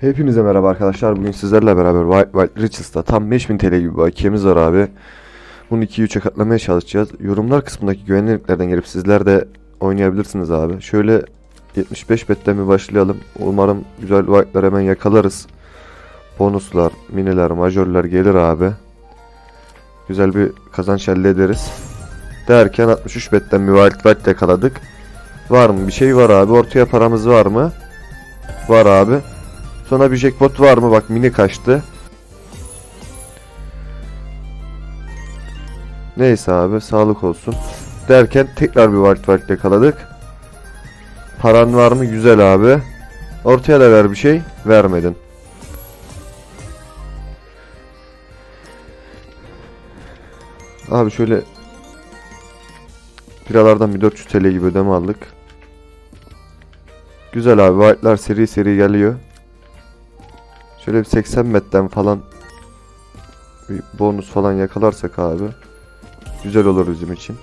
Hepinize merhaba arkadaşlar. Bugün sizlerle beraber White Riches'ta tam 5000 TL gibi bir bakiyemiz var abi. Bunu 2'ye 3'e katlamaya çalışacağız. Yorumlar kısmındaki güvenli linklerden gelip sizler de oynayabilirsiniz abi. Şöyle 75 betten bir başlayalım. Umarım güzel White'lar hemen yakalarız. Bonuslar, miniler, majörler gelir abi. Güzel bir kazanç elde ederiz. Derken 63 betten bir Wild White yakaladık. Var mı? Bir şey var abi. Ortaya paramız var mı? Var abi. Sonra bir jackpot var mı? Bak mini kaçtı. Neyse abi sağlık olsun. Derken tekrar bir wild wild yakaladık. Paran var mı? Güzel abi. Ortaya da ver bir şey. Vermedin. Abi şöyle biralardan bir 400 TL gibi ödeme aldık. Güzel abi. White'lar seri seri geliyor. Şöyle bir 80 metreden falan bir bonus falan yakalarsak abi güzel olur bizim için.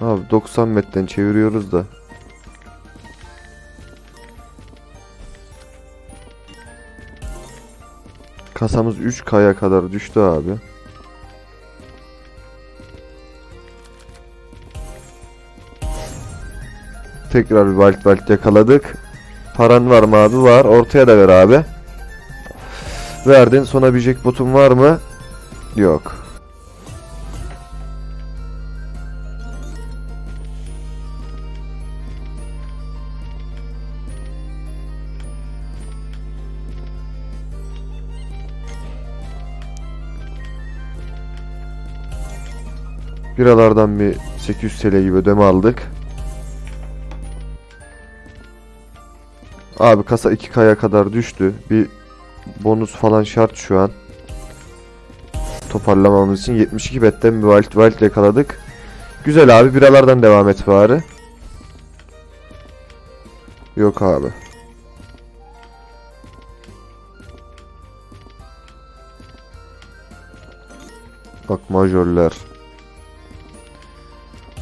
Abi 90 metreden çeviriyoruz da Kasamız 3K'ya kadar düştü abi. Tekrar bir Wild Wild yakaladık. Paran var mı abi? Var. Ortaya da ver abi. Verdin. Sonra bir jackpot'un var mı? Yok. Biralardan bir 800 TL gibi ödeme aldık. Abi kasa 2K'ya kadar düştü. Bir bonus falan şart şu an. Toparlamamız için 72 betten bir wild wild yakaladık. Güzel abi biralardan devam et bari. Yok abi. Bak majörler.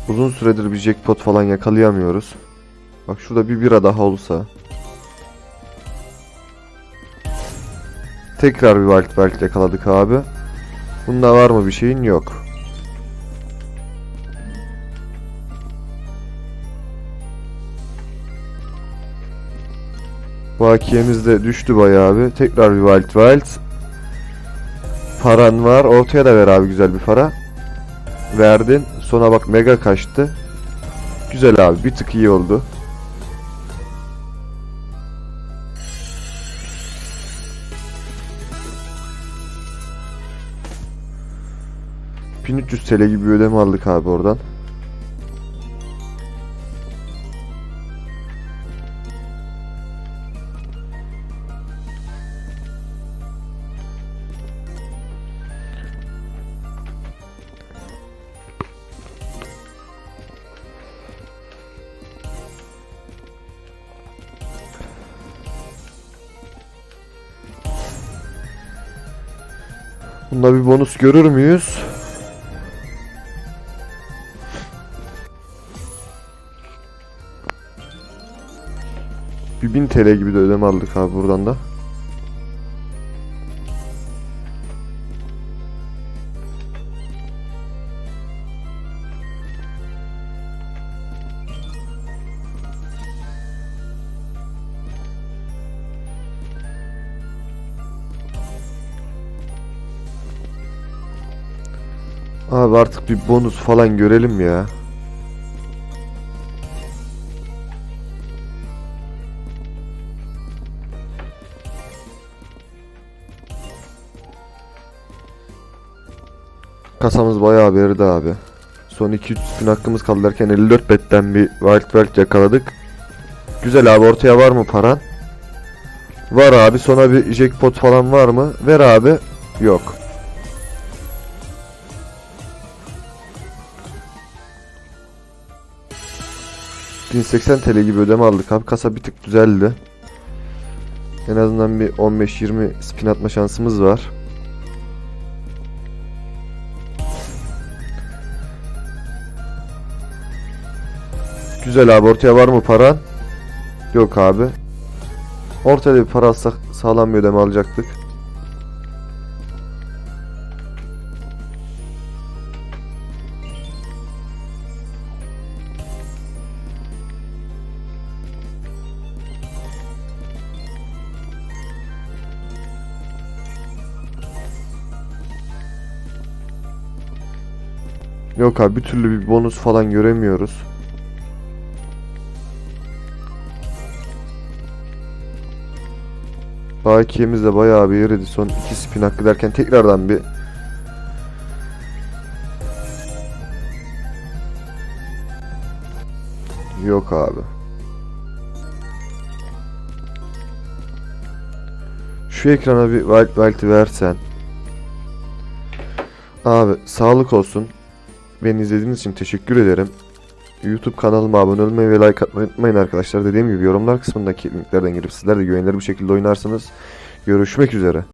Uzun süredir bir jackpot falan yakalayamıyoruz. Bak şurada bir bira daha olsa. Tekrar bir wild wild yakaladık abi. Bunda var mı bir şeyin? Yok. Bakiyemiz de düştü bayağı abi. Tekrar bir wild wild. Paran var. Ortaya da ver abi güzel bir para. Verdin. Sonra bak mega kaçtı. Güzel abi. Bir tık iyi oldu. ...1300 TL gibi bir ödeme aldık abi oradan. Bunda bir bonus görür müyüz? Bir 1000 TL gibi de ödeme aldık abi buradan da. Abi artık bir bonus falan görelim ya. Kasamız bayağı verdi abi. Son 2-3 gün hakkımız kaldı derken 54 betten bir wild wild yakaladık. Güzel abi ortaya var mı paran? Var abi sonra bir jackpot falan var mı? Ver abi. Yok. ...1080 TL gibi ödeme aldık abi. Kasa bir tık düzeldi. En azından bir 15-20 spin atma şansımız var. Güzel abi ortaya var mı paran? Yok abi. Ortaya bir para alsak sağlam bir ödeme alacaktık. Yok abi bir türlü bir bonus falan göremiyoruz. Bakiyemiz de bayağı bir yeriydi. Son iki spin hakkı derken tekrardan bir Yok abi. Şu ekrana bir Wild Wild'i versen. Abi sağlık olsun. Beni izlediğiniz için teşekkür ederim. YouTube kanalıma abone olmayı ve like atmayı unutmayın arkadaşlar. Dediğim gibi yorumlar kısmındaki linklerden girip sizler de güvenilir bir şekilde oynarsınız. Görüşmek üzere.